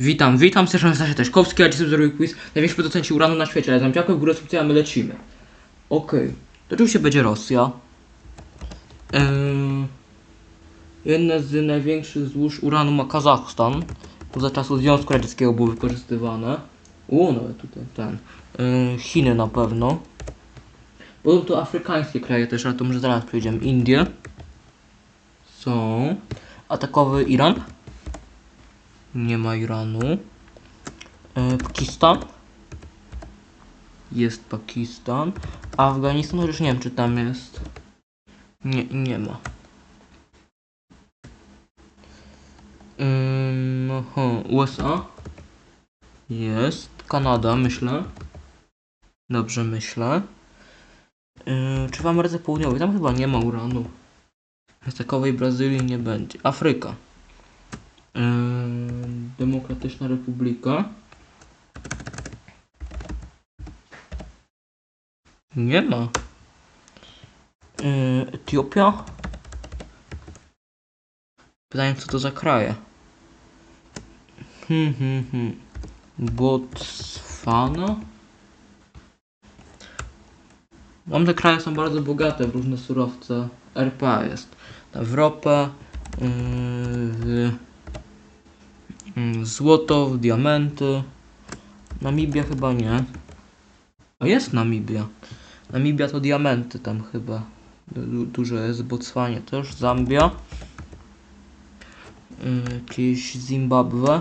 Witam, witam, serdecznie Stasia Teśkowski, a dzisiaj zrobię quiz największy producenci uranu na świecie, ale tam działkę w górę subskrypcja, my lecimy. Okej, to oczywiście będzie Rosja. Eee, jedne z największych złóż uranu ma Kazachstan. To za czasów Związku Radzieckiego było wykorzystywane. U, nawet tutaj ten. Eee, Chiny na pewno. Będą to afrykańskie kraje też, ale to może zaraz przejdziemy. Indie. Są. Atakowy Iran. Nie ma Iranu. E, Pakistan. Jest Pakistan. Afganistan, już nie wiem czy tam jest. Nie, nie ma. Ym, aha, USA. Jest. Kanada, myślę. Dobrze myślę. Yy, czy w Ameryce Południowej? Tam chyba nie ma uranu. W takowej Brazylii nie będzie. Afryka. Demokratyczna Republika. Nie ma. Etiopia. Pytanie, co to za kraje? Hmm, hmm, hmm. Botswana? Mam te kraje są bardzo bogate w różne surowce. RPA jest. W ropę, yy, Złoto, w diamenty. Namibia chyba nie. Jest Namibia. Namibia to diamenty tam chyba. Du- Dużo jest Botswanie też. Zambia. Yy, Jakieś Zimbabwe.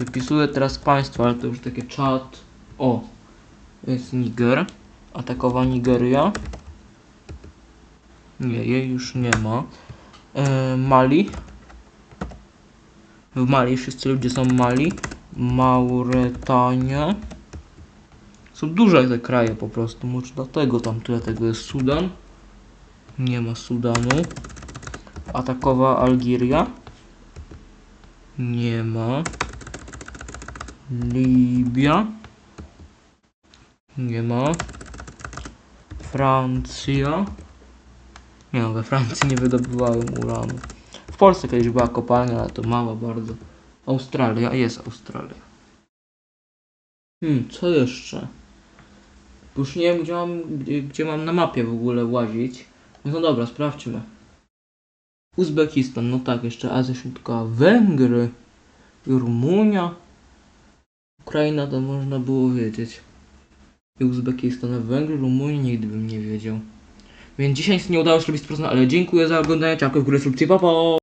Wypisuję teraz państwo, ale to już takie czat. O, jest Niger. Atakowa Nigeria. Nie, jej już nie ma. E, Mali. W Mali wszyscy ludzie są Mali. Mauretania. Są duże te kraje po prostu. Może dlatego tam tyle tego jest. Sudan. Nie ma Sudanu. Atakowa Algiria. Nie ma. Libia. Nie ma. Francja. Nie no, we Francji nie wydobywałem uranu. W Polsce kiedyś była kopalnia, ale to mała bardzo. Australia, jest Australia. Hmm, co jeszcze? Już nie wiem, gdzie mam, gdzie, gdzie mam na mapie w ogóle łazić. No dobra, sprawdźmy. Uzbekistan, no tak, jeszcze Azja Środkowa. Węgry. Rumunia. Ukraina to można było wiedzieć. I Uzbekistan, Węgry, Rumunii nigdy bym nie wiedział. Więc dzisiaj nie udało się robić 100%, ale dziękuję za oglądanie, czapkę w górę, subskrypcję, pa pa!